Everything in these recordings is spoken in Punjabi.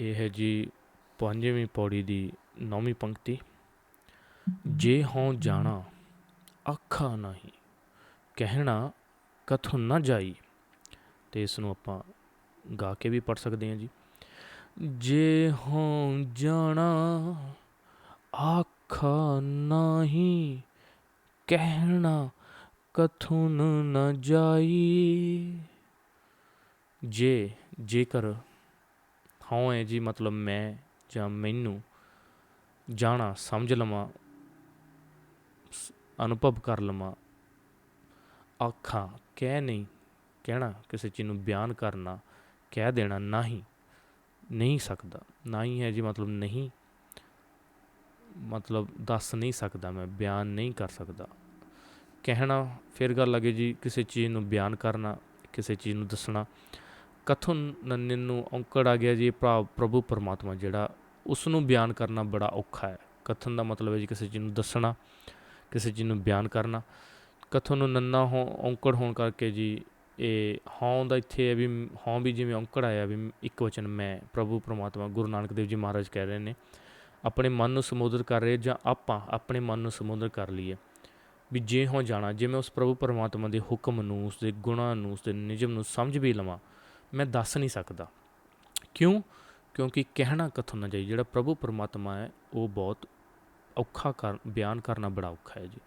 ਇਹ ਹੈ ਜੀ ਪੰਜਵੀਂ ਪੌੜੀ ਦੀ ਨੌਵੀਂ ਪੰਕਤੀ। ਜੇ ਹੋਂ ਜਾਣਾ, ਆਖਾ ਨਹੀਂ, ਕਹਿਣਾ ਕਥੋਂ ਨਾ ਜਾਈ। ਤੇ ਇਸ ਨੂੰ ਆਪਾਂ ਗਾ ਕੇ ਵੀ ਪੜ ਸਕਦੇ ਹਾਂ ਜੀ। ਜੇ ਹੋਂ ਜਾਣਾ, ਆਖਾ ਨਹੀਂ, ਕਹਿਣਾ ਕਥੋਂ ਨਾ ਜਾਈ। ਜੇ ਜੇਕਰ ਹਾਂ ਹੈ ਜੀ ਮਤਲਬ ਮੈਂ ਜਾਂ ਮੈਨੂੰ ਜਾਣਾ, ਸਮਝ ਲਵਾਂ ਅਨੁਭਵ ਕਰ ਲਵਾਂ। ਆਖਾਂ, ਕਹਿ ਨਹੀਂ, ਕਹਿਣਾ ਕਿਸੇ ਚੀਜ਼ ਨੂੰ ਬਿਆਨ ਕਰਨਾ, ਕਹਿ ਦੇਣਾ ਨਹੀਂ ਨਹੀਂ ਸਕਦਾ। ਨਹੀਂ ਹੈ ਜੀ ਮਤਲਬ ਨਹੀਂ, ਮਤਲਬ ਦੱਸ ਨਹੀਂ ਸਕਦਾ ਮੈਂ, ਬਿਆਨ ਨਹੀਂ ਕਰ ਸਕਦਾ। ਕਹਿਣਾ, ਫਿਰ ਗੱਲ ਲੱਗੇ ਜੀ ਕਿਸੇ ਚੀਜ਼ ਨੂੰ ਬਿਆਨ ਕਰਨਾ, ਕਿਸੇ ਚੀਜ਼ ਨੂੰ ਦੱਸਣਾ। ਕਥਨ ਨੰਨੇ ਨੂੰ ਔਂਕੜ ਆ ਗਿਆ ਜੀ ਇਹ ਭਰਾ ਪ੍ਰਭੂ ਪਰਮਾਤਮਾ ਜਿਹੜਾ ਉਸ ਨੂੰ ਬਿਆਨ ਕਰਨਾ ਬੜਾ ਔਖਾ ਹੈ। ਕਥਨ ਦਾ ਮਤਲਬ ਹੈ ਜੀ ਕਿਸੇ ਚੀਜ਼ ਨੂੰ ਦੱਸਣਾ, ਕਿਸੇ ਚੀਜ਼ ਨੂੰ ਬਿਆਨ ਕਰਨਾ। ਕਥਨ ਨੂੰ ਨੰਨਾ ਹੋ, ਔਂਕੜ ਹੋਣ ਕਰਕੇ ਜੀ, ਇਹ ਹੌਂ ਦਾ ਇੱਥੇ ਹੈ ਵੀ ਮ- ਹੌਂ ਵੀ ਜਿਵੇਂ ਔਂਕੜ ਆਇਆ ਵੀ ਇੱਕ ਵਚਨ ਮੈਂ, ਪ੍ਰਭੂ ਪਰਮਾਤਮਾ, ਗੁਰੂ ਨਾਨਕ ਦੇਵ ਜੀ ਮਹਾਰਾਜ ਕਹਿ ਰਹੇ ਨੇ, ਆਪਣੇ ਮਨ ਨੂੰ ਸਮੁੰਦਰ ਕਰ ਰਹੇ ਜਾਂ ਆਪਾਂ ਆਪਣੇ ਮਨ ਨੂੰ ਸਮੁੰਦਰ ਕਰ ਲਈਏ। ਵੀ ਜੇ ਹੋਂ ਜਾਣਾ, ਜੇ ਮੈਂ ਉਸ ਪ੍ਰਭੂ ਪਰਮਾਤਮਾ ਦੇ ਹੁਕਮ ਨੂੰ ਉਸ ਦੇ ਗੁਣਾਂ ਨੂੰ ਉਸ ਦੇ ਨਿਯਮ ਨੂੰ ਸਮਝ ਵੀ ਲਵਾਂ ਮੈਂ ਦੱਸ ਨਹੀਂ ਸਕਦਾ। ਕਿਉਂ? ਕਿਉਂਕਿ ਕਹਿਣਾ ਕਥਨ ਨਾ ਜਾਈ, ਜਿਹੜਾ ਪ੍ਰਭੂ ਪਰਮਾਤਮਾ ਹੈ, ਉਹ ਬਹੁਤ ਔਖਾ ਕਰ, ਬਿਆਨ ਕਰਨਾ ਬੜਾ ਔਖਾ ਹੈ ਜੀ।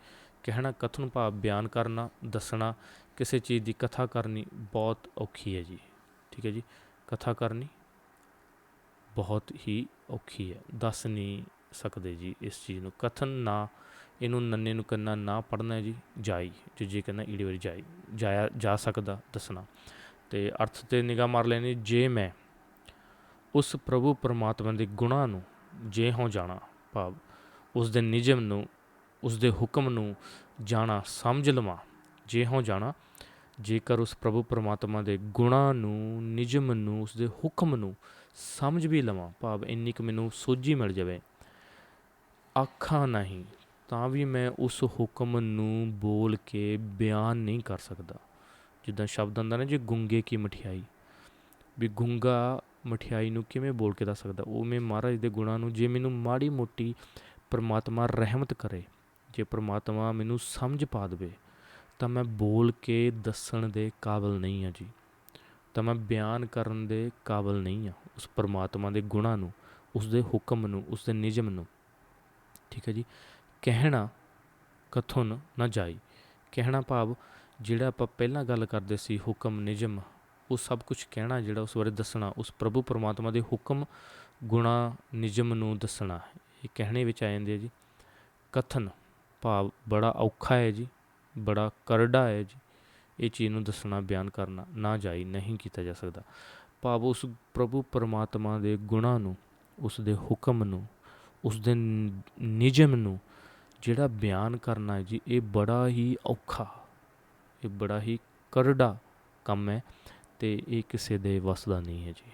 ਕਹਿਣਾ ਕਥਨ ਭਾਵ ਬਿਆਨ ਕਰਨਾ, ਦੱਸਣਾ, ਕਿਸੇ ਚੀਜ਼ ਦੀ ਕਥਾ ਕਰਨੀ ਬਹੁਤ ਔਖੀ ਹੈ ਜੀ। ਠੀਕ ਹੈ ਜੀ? ਕਥਾ ਕਰਨੀ ਬਹੁਤ ਹੀ ਔਖੀ ਹੈ। ਦੱਸ ਨਹੀਂ ਸਕਦੇ ਜੀ ਇਸ ਚੀਜ਼ ਨੂੰ। ਕਥਨ ਨਾ, ਇਹਨੂੰ ਨੰਨੇ ਨੂੰ ਕੰਨਾ ਨਾ ਪੜਨਾ ਜੀ, ਜਾਈ। ਜੇ ਜੇ ਕਹਿੰਦਾ ਈੜੀ ਵਾਰੀ ਜਾਈ, ਜਾਇਆ, ਜਾ ਸਕਦਾ ਦੱਸਣਾ। ਤੇ ਅਰਥ ਤੇ ਨਿਗਾਹ ਮਾਰ ਲੈਣੀ, ਜੇ ਮੈਂ ਉਸ ਪ੍ਰਭੂ ਪਰਮਾਤਮਾ ਦੇ ਗੁਣਾਂ ਨੂੰ ਜੇ ਹੋ ਜਾਣਾ ਭਾਵ ਉਸ ਦੇ ਨਿਯਮ ਨੂੰ, ਉਸ ਦੇ ਹੁਕਮ ਨੂੰ ਜਾਣਾ, ਸਮਝ ਲਵਾਂ, ਜੇ ਹੋ ਜਾਣਾ, ਜੇਕਰ ਉਸ ਪ੍ਰਭੂ ਪਰਮਾਤਮਾ ਦੇ ਗੁਣਾਂ ਨੂੰ, ਨਿਯਮ ਨੂੰ, ਉਸ ਦੇ ਹੁਕਮ ਨੂੰ ਸਮਝ ਵੀ ਲਵਾਂ ਭਾਵ ਇੰਨੀ ਕੁ ਮੈਨੂੰ ਸੋਝੀ ਮਿਲ ਜਾਵੇ, ਆਖਾਂ ਨਹੀਂ ਤਾਂ ਵੀ ਮੈਂ ਉਸ ਹੁਕਮ ਨੂੰ ਬੋਲ ਕੇ ਬਿਆਨ ਨਹੀਂ ਕਰ ਸਕਦਾ। ਜਿੱਦਾਂ ਸ਼ਬਦ ਆਉਂਦਾ ਨਾ, ਜੀ ਗੁੰਗੇ ਕੀ ਮਠਿਆਈ? ਵੀ ਗੁੰਗਾ ਮਠਿਆਈ ਨੂੰ ਕਿਵੇਂ ਬੋਲ ਕੇ ਦੱਸ ਸਕਦਾ? ਉਹ ਮੈਂ ਮਹਾਰਾਜ ਦੇ ਗੁਣਾਂ ਨੂੰ, ਜੇ ਮੈਨੂੰ ਮਾੜੀ ਮੋਟੀ ਪਰਮਾਤਮਾ ਰਹਿਮਤ ਕਰੇ, ਜੇ ਪਰਮਾਤਮਾ ਮੈਨੂੰ ਸਮਝ ਪਾ ਦੇਵੇ, ਤਾਂ ਮੈਂ ਬੋਲ ਕੇ ਦੱਸਣ ਦੇ ਕਾਬਿਲ ਨਹੀਂ ਹਾਂ ਜੀ। ਤਾਂ ਮੈਂ ਬਿਆਨ ਕਰਨ ਦੇ ਕਾਬਿਲ ਨਹੀਂ ਹਾਂ ਉਸ ਪਰਮਾਤਮਾ ਦੇ ਗੁਣਾਂ ਨੂੰ, ਉਸ ਦੇ ਹੁਕਮ ਨੂੰ, ਉਸ ਦੇ ਨਿਯਮ ਨੂੰ। ਠੀਕ ਹੈ ਜੀ? ਕਹਿਣਾ ਕਥਨ ਨਾ ਜਾਈ। ਕਹਿਣਾ ਭਾਵ ਜਿਹੜਾ ਆਪਾਂ ਪਹਿਲਾਂ ਗੱਲ ਕਰਦੇ ਸੀ, ਹੁਕਮ, ਨਿਯਮ, ਉਹ ਸਭ ਕੁਝ ਕਹਿਣਾ ਜਿਹੜਾ ਉਸ ਬਾਰੇ ਦੱਸਣਾ, ਉਸ ਪ੍ਰਭੂ ਪਰਮਾਤਮਾ ਦੇ ਹੁਕਮ, ਗੁਣਾ, ਨਿਯਮ ਨੂੰ ਦੱਸਣਾ। ਇਹ ਕਹਿਣੇ ਵਿੱਚ ਆ ਜਾਂਦੇ ਆ ਜੀ। ਕਥਨ ਭਾਵ ਬੜਾ ਔਖਾ ਹੈ ਜੀ, ਬੜਾ ਕਰੜਾ ਹੈ ਜੀ। ਇਹ ਚੀਜ਼ ਨੂੰ ਦੱਸਣਾ, ਬਿਆਨ ਕਰਨਾ, ਨਾ ਜਾਈ, ਨਹੀਂ ਕੀਤਾ ਜਾ ਸਕਦਾ। ਭਾਵ ਉਸ ਪ੍ਰਭੂ ਪਰਮਾਤਮਾ ਦੇ ਗੁਣਾਂ ਨੂੰ, ਉਸ ਦੇ ਹੁਕਮ ਨੂੰ, ਉਸ ਦੇ ਨਿਯਮ ਨੂੰ ਜਿਹੜਾ ਬਿਆਨ ਕਰਨਾ ਹੈ ਜੀ, ਇਹ ਬੜਾ ਹੀ ਔਖਾ। ਇਹ ਬੜਾ ਹੀ ਕਰੜਾ ਕੰਮ ਹੈ ਤੇ ਇਹ ਕਿਸੇ ਦੇ ਵੱਸ ਦਾ ਨਹੀਂ ਹੈ ਜੀ।